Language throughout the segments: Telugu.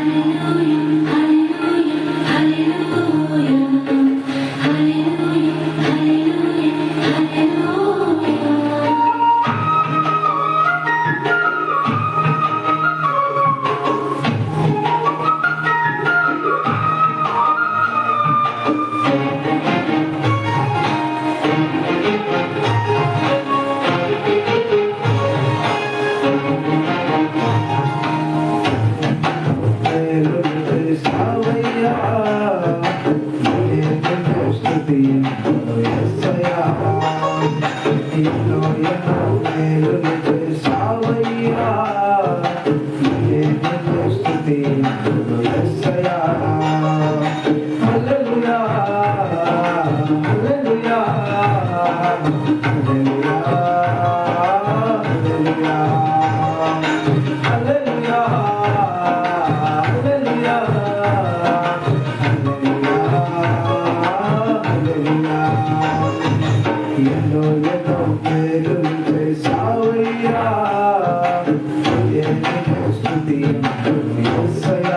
I know you Hallelujah. توي لومير Yes, I am.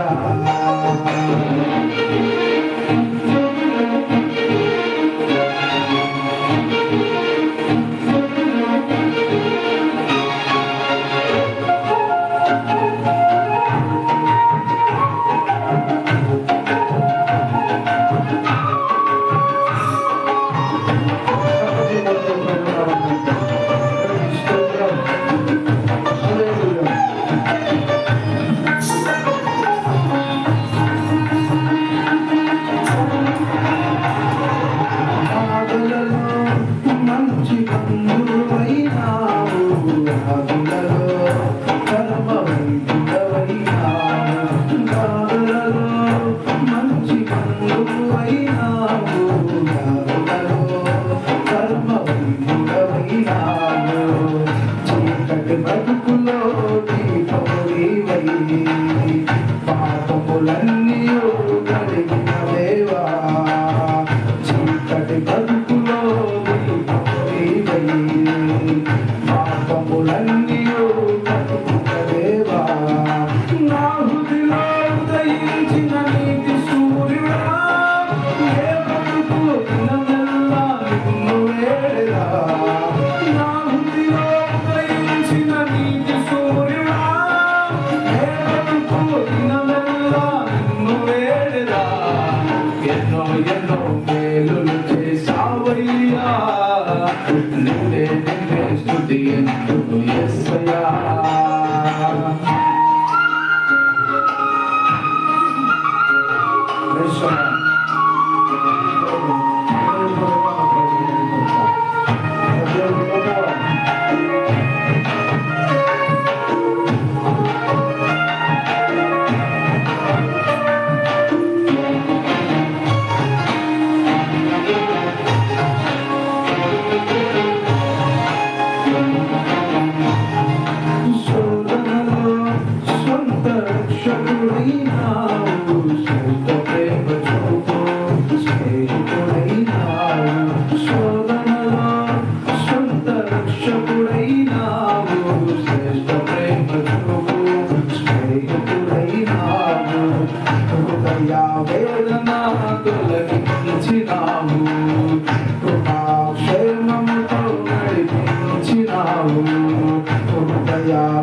Gracias. బతుకులో దీపమునివై పాపములన్నీ కలిగినవేవా ఎన్నో ఎన్నో మేలులు చేసావయ్యా నిన్నే నిన్నే స్థుతి ఎస్ అయ్యా Yeah.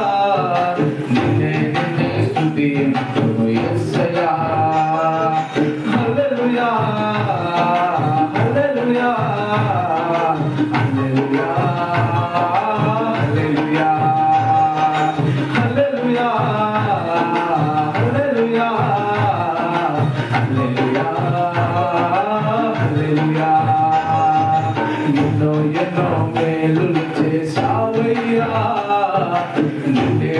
ఎన్నో ఎన్నో మేలు చేశావయ్యా. నిన్నే